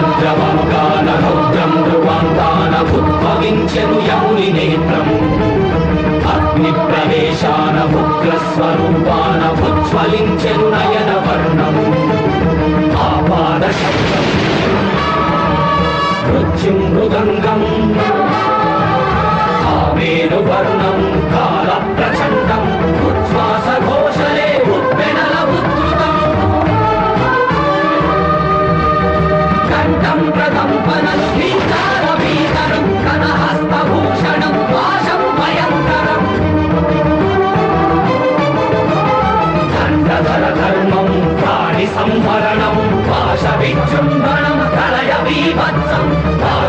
రౌద్రమముగాన రౌద్రం ధ్రువాంతాన ఉద్భవించెను యౌని నేత్రం. అగ్ని ప్రవేశాన ఉగ్రస్వరూపాన ఉజ్వలించెను నయన వర్ణం ఆపాద శబ్దం మృదంగం కాలం కలయ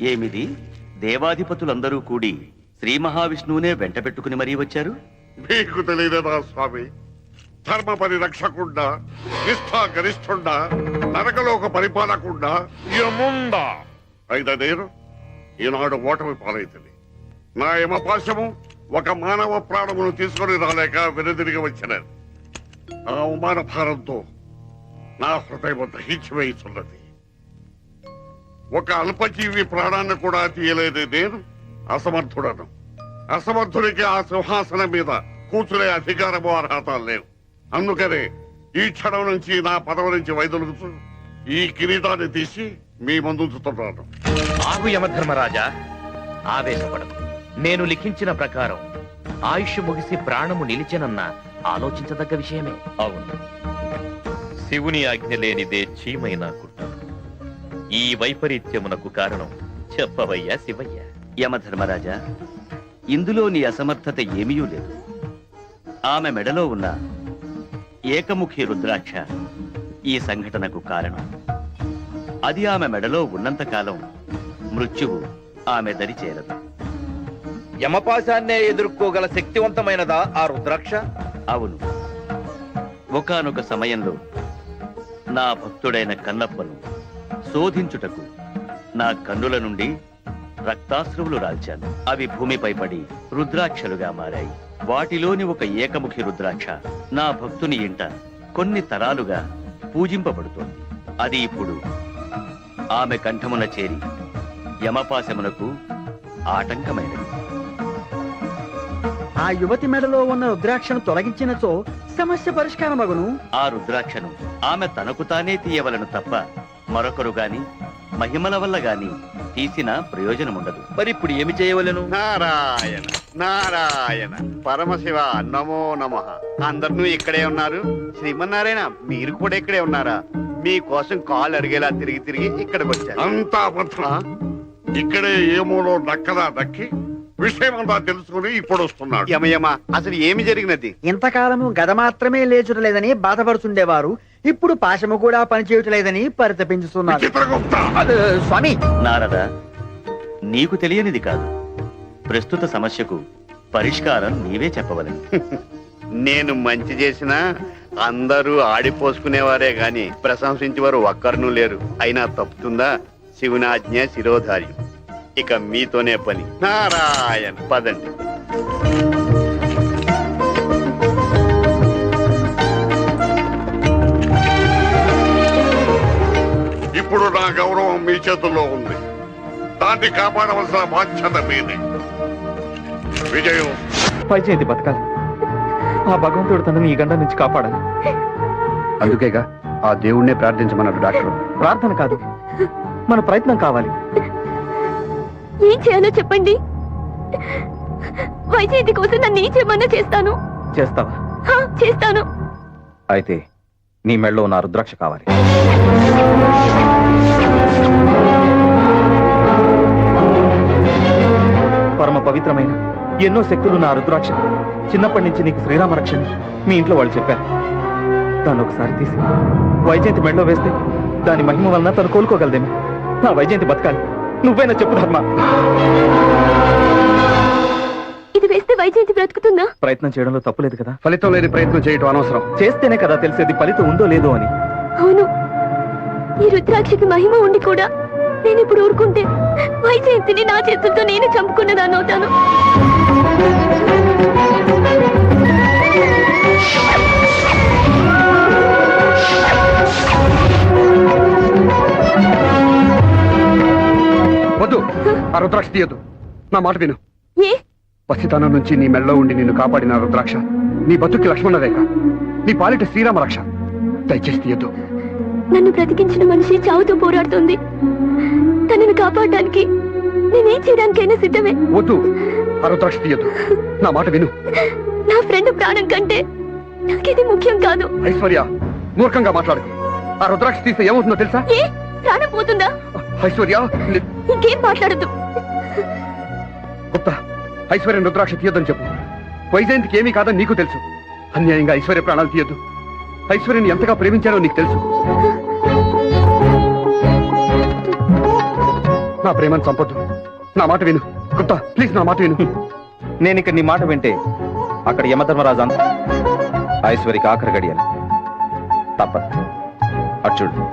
ఏమిది? దేవాధిపతులందరూ కూడి శ్రీ మహావిష్ణువునే వెంట పెట్టుకుని మరీ వచ్చారు? మీకు తెలియదా స్వామి ధర్మ పరిరక్షకుండా నిష్ఠా గరిష్ఠుండా నరకలోక పరిపాలకుండా యముండా. అయితే నేను ఈనాడు ఓటమి పాలైతుంది నా యమపాశము ఒక మానవ ప్రాణమును తీసుకొని రాలేక వెనుదిరిగి వచ్చినది ఆ అవమాన భారంతో నా హృదయం దహించివేయుచున్నది. ఒక అల్పజీవి ప్రాణాన్ని కూడా తీయలేదు నేను? అసమర్థుడను. అసమర్థుడికి ఆ సింహాసనం మీద కూర్చునే అధికారము అర్హత లేవు అందుకనే ఈ క్షణం నుంచి నా పదవి నుంచి వైదొలుగుతూ ఈ కిరీటాన్ని తీసి మీ ముందుంచుతున్నాను ఆగు యమధర్మరాజా. ఆవేశపడదు నేను లిఖించిన ప్రకారం ఆయుష్ ముగిసి ప్రాణము నిలిచెనన్న ఆలోచించదగ్గ విషయమే. అవును. శివుని ఆజ్ఞ లేనిదే చీమైన కుట్ట ఈ వైపరీత్యమునకు కారణం చెప్పవయ్యా శివయ్య. యమధర్మరాజా ఇందులో నీ అసమర్థత ఏమీ లేదు. ఆమె మెడలో ఉన్న ఏకముఖి రుద్రాక్ష ఈ సంఘటనకు కారణం. అది ఆమె మెడలో ఉన్నంతకాలం మృత్యువు ఆమె దరి చేరదు. యమపాశాన్నే ఎదుర్కోగల శక్తివంతమైనదా ఆ రుద్రాక్ష? అవును. ఒకానొక సమయంలో నా భక్తుడైన కన్నప్పను శోధించుటకు నా కన్నుల నుండి రక్తాశ్రువులు రాల్చాను. అవి భూమిపై పడి రుద్రాక్షలుగా మారాయి. వాటిలోని ఒక ఏకముఖి రుద్రాక్ష నా భక్తుని ఇంట కొన్ని తరాలుగా పూజింపబడుతోంది. అది ఇప్పుడు ఆమె కంఠమున చేరి యమపాశమునకు ఆటంకమైనది. ఆ యువతి మెడలో ఉన్న రుద్రాక్షను తొలగించినచో సమస్య పరిష్కారమగును? ఆ రుద్రాక్షను ఆమె తనకు తానే తీయవలను తప్ప మరొకరు గాని మహిమల వల్ల గాని తీసిన ప్రయోజనముండదు. మరి ఇప్పుడు ఏమి చేయవలెను? నారాయణ నారాయణ పరమశివ నమో నమ. అందరూ ఇక్కడే ఉన్నారు. శ్రీమన్నారాయణ మీరు కూడా ఇక్కడే ఉన్నారా? మీకోసం కాలు అడిగేలా తిరిగి తిరిగి ఇక్కడికి వచ్చాను అంతా ఇక్కడే ఏమోలో నక్కలా దక్కి విషయమంతా తెలుసుకుని ఇప్పుడు వస్తున్నాడు. యమయమ అసలు ఏమి జరిగినది? ఇంతకాలము గద మాత్రమే లేచుటలేదని బాధపడుతుండేవారు ఇప్పుడు పాశము కూడా పనిచేయటలేదని పరితపించుతున్నారు చిత్రగుప్త అదే, స్వామి! నారద నీకు తెలియనిది కాదు. ప్రస్తుత సమస్యకు పరిష్కారం నీవే చెప్పవలను. నేను మంచి చేసినా అందరూ ఆడిపోసుకునేవారే గాని ప్రశంసించేవారు ఒక్కరునూ లేరు. అయినా తప్పుతుందా? శివునాజ్ఞ శిరోధార్యం ఇక మీతోనే పని. నారాయణ పదండి. ఇప్పుడు నా గౌరవం మీ చేతుల్లో ఉంది. దాన్ని కాపాడవలసిన బాధ్యత మీదే. విజయం. వైజయంతి బతకాలి. ఆ భగవంతుడు తనని ఈ గండ నుంచి కాపాడాలి. అందుకేగా ఆ దేవుణ్ణే ప్రార్థించమన్నాడు డాక్టర్. ప్రార్థన కాదు మన ప్రయత్నం కావాలి. ఏం చేయాలో చెప్పండి. వైజయంతి కోసం నన్ను ఏం చేయమన్నా చేస్తాను? చేస్తావా? హా, చేస్తాను. అయితే నీ మెళ్ళో నా రుద్రాక్ష కావాలి. పరమ పవిత్రమైన ఎన్నో శక్తులు నా రుద్రాక్ష. చిన్నప్పటి నుంచి నీకు శ్రీరామ రక్షని మీ ఇంట్లో వాళ్ళు చెప్పారు. దాన్ని ఒకసారి తీసి వైజయంతి మెళ్ళో వేస్తే దాని మహిమ వలన తను కోలుకోగలదేమో. నా వైజయంతి బతకాలి. నువ్వైనా చెప్పు ధర్మ ఇది వేస్తే వైజయంతి బ్రతుకుతుందా? ప్రయత్నం చేయడంలో తప్పులేదు కదా. ఫలితం లేని ప్రయత్నం చేయటం అనవసరం. చేస్తేనే కదా తెలిసేది ఫలితం ఉందో లేదో అని. అవును. ఈ రుద్రాక్షకి మహిమ ఉండి కూడా నేను ఇప్పుడు ఊరుకుంటే వైజయంతిని నా చేతులతో నేను చంపుకున్నదాన్ని అవుతాను ఆ రుద్రాక్ష తీయద్దు. నా మాట విను. ఏ? పసితనం నుంచి నీ మెళ్ళలో ఉండి నిన్ను కాపాడిన ఆ రుద్రాక్ష నీ బతుక్కి లక్ష్మణ రేఖ నీ పాలిట శ్రీరామ రక్ష. దయచేసి తీయద్దు. నన్ను బ్రతికించిన మనిషి చావుతో పోరాడుతుంది. తనను కాపాడడానికి నేనేం చేయడానికైనా సిద్ధమే. వద్దు. ఆ రుద్రాక్ష తీయద్దు. నా మాట విను. నా ఫ్రెండ్ ప్రాణం కంటే నాకిది ముఖ్యం కాదు. ఐశ్వర్య మూర్ఖంగా మాట్లాడు ఆ రుద్రాక్ష తీస్తే ఏమవుతుందో తెలుసా? ఏ? ప్రాణం పోతుందా? ఐశ్వర్య ఇంకేం మాట్లాడద్దు. గుప్తా ఐశ్వర్య రుద్రాక్ష తీయొద్దని చెప్పు. వైజయంతికి ఏమీ కాదని నీకు తెలుసు. అన్యాయంగా ఐశ్వర్య ప్రాణాలు తీయొద్దు. ఐశ్వర్యని ఎంతగా ప్రేమించానో నీకు తెలుసు. నా ప్రేమను చంపొద్దు. నా మాట విను. గుప్తా ప్లీజ్ నా మాట విను. నేను ఇక్కడ నీ మాట వింటే అక్కడ యమధర్మరాజు అంత ఐశ్వరికి ఆఖరి గడియాలి. తప్పదు. అటు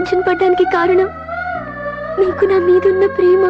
టెన్షన్ పడ్డానికి కారణం. నీకు నా మీదున్న ప్రేమ.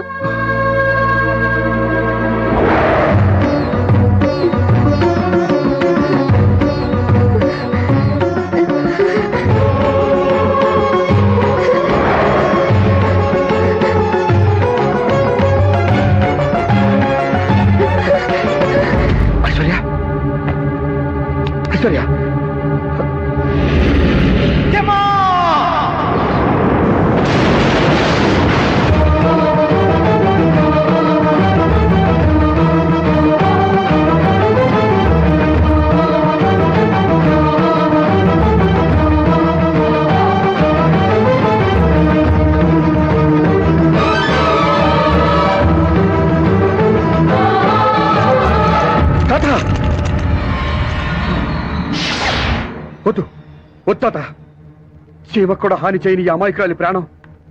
చీమకు కూడా హాని చేయని ఈ అమాయకురాలి ప్రాణం.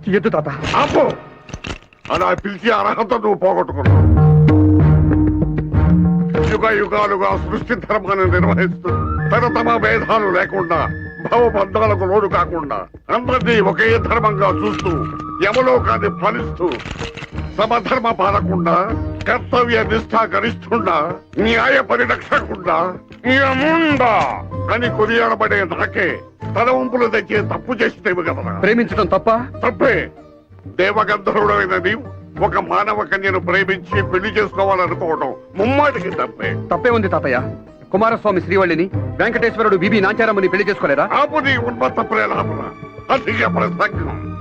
ఎద్దు తాత. ఆపు! అలా పిలిచి అర్హత నువ్వు పోగొట్టుకున్నావు. యుగ యుగాలుగా సృష్టి ధర్మాన్ని నిర్వహిస్తూ తరతమ భేదాలు లేకుండా భవబంధాలకు లోడు కాకుండా అందరినీ ఒకే ధర్మంగా చూస్తూ యమలోకాన్ని ఫలిస్తూ సమధర్మ పాలకుండా కర్తవ్య నిష్ఠ గరిస్తుండా న్యాయ పరిరక్షకుండా అని కొనియాడబడే నాకే తలవంపులు తెచ్చే తప్పు కదా ప్రేమించడం తప్ప? తప్పే. దేవగంధర్వుడైన నీవు ఒక మానవ కన్యను ప్రేమించి పెళ్ళి చేసుకోవాలనుకోవడం ముమ్మాటికి తప్పే. తప్పే ఉంది తాతయ్య. కుమారస్వామి శ్రీవల్లిని వెంకటేశ్వరుడు బీబీ నాచారమ్మని పెళ్ళి చేసుకోలేరా ఆపు నీ ఉన్మత్త ప్రేలాపన అధిక ప్రసంగం.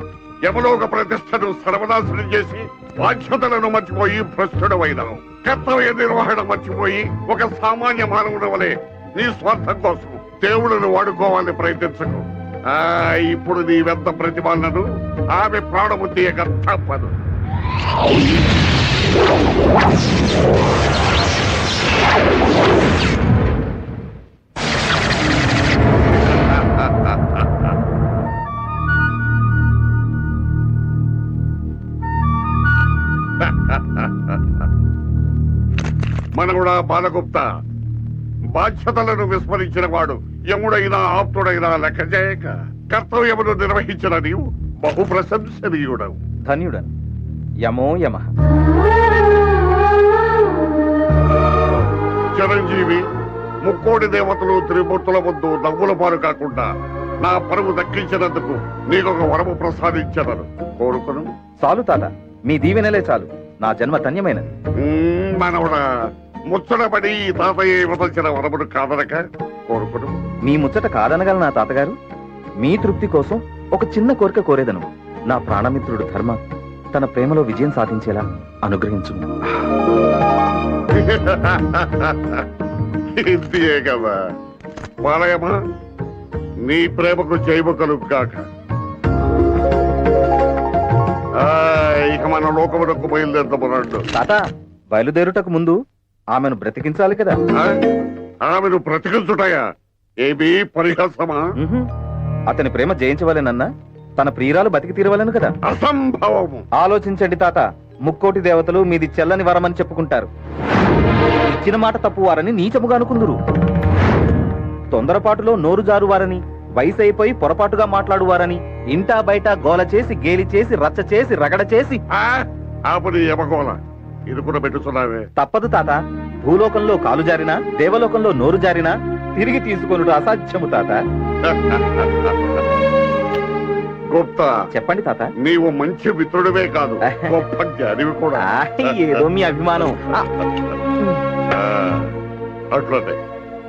యమలోక ప్రతిష్టను సర్వనాశనం చేసి బాధ్యతలను మర్చిపోయి భ్రష్టుడమైనావు కర్తవ్య నిర్వహణ మర్చిపోయి ఒక సామాన్య మానవుడి వలె నీ స్వార్థం కోసం దేవుళ్ళను వాడుకోవాలని ప్రయత్నించకు. ఆ ఇప్పుడు నీ వెంత ప్రతిభాలను ఆమె ప్రాణము తీయక తప్పదు. మనగుడా బాలగుప్త బాధ్యతలను విస్మరించిన వాడు యముడైనా ఆప్తుడైనా లెక్క చేయక కర్తవ్యమును నిర్వహించిన నీవు బహు ప్రశంసనీయుడవు ధన్యుడను. యమో యమ. చిరంజీవి ముక్కోడి దేవతలు త్రిమూర్తుల ముందు నవ్వుల పాలు కాకుండా నా పరువు దక్కించినందుకు నీకొక వరము ప్రసాదించదను కోరుకును. చాలు తాత మీ దీవెనలే చాలు. నా జన్మ ధన్యమైనది. మనవడా ముచ్చటపడి ఈ తాతయ్య ఇవ్వదలిచిన వరమును కాదనక కోరుకును. మీ ముచ్చట కాదనగల నా తాతగారు? మీ తృప్తి కోసం ఒక చిన్న కోరిక కోరేదను. నా ప్రాణమిత్రుడు ధర్మ తన ప్రేమలో విజయం సాధించేలా కదా పాలయమా నీ ప్రేమకు కలుగాక ఆ, ఇక మన లోకమునకు బయలుదేరదమన్నాడు తాత బయలుదేరుటకు ముందు ఆమెను బ్రతికించాలి కదా. ఆమెను బ్రతికించుటయా? ఏమీ పరిహాసమా. అతని ప్రేమ జయించవలెనన్నా తన ప్రియురాలు బతికి తీరవలను కదా. అసంభవము. ఆలోచించండి తాత. ముక్కోటి దేవతలు మీది చెల్లని వరమని చెప్పుకుంటారు. ఇచ్చిన మాట తప్పువారని నీచముగా అనుకుందురు. తొందరపాటులో నోరు జారువారని వయసు అయిపోయి పొరపాటుగా మాట్లాడువారని ఇంటా బయట గోల చేసి గేలి చేసి రచ్చ చేసి రగడ చేసి. తప్పదు తాత. భూలోకంలో కాలు జారినా దేవలోకంలో నోరు జారినా తిరిగి తీసుకొనుడు అసాధ్యము తాత. గుప్తా చెప్పండి తాత. నీవు మంచి మిత్రుడివే కాదు గొప్ప జ్ఞానివి కూడా. ఏదో మీ అభిమానం. అట్లనే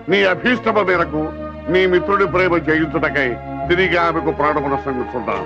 నీ అభీష్టమ మేరకు నీ మిత్రుడి ప్రేమ జయించుటకై తిరిగి ఆమెకు ప్రాణమున సంగుతున్నాను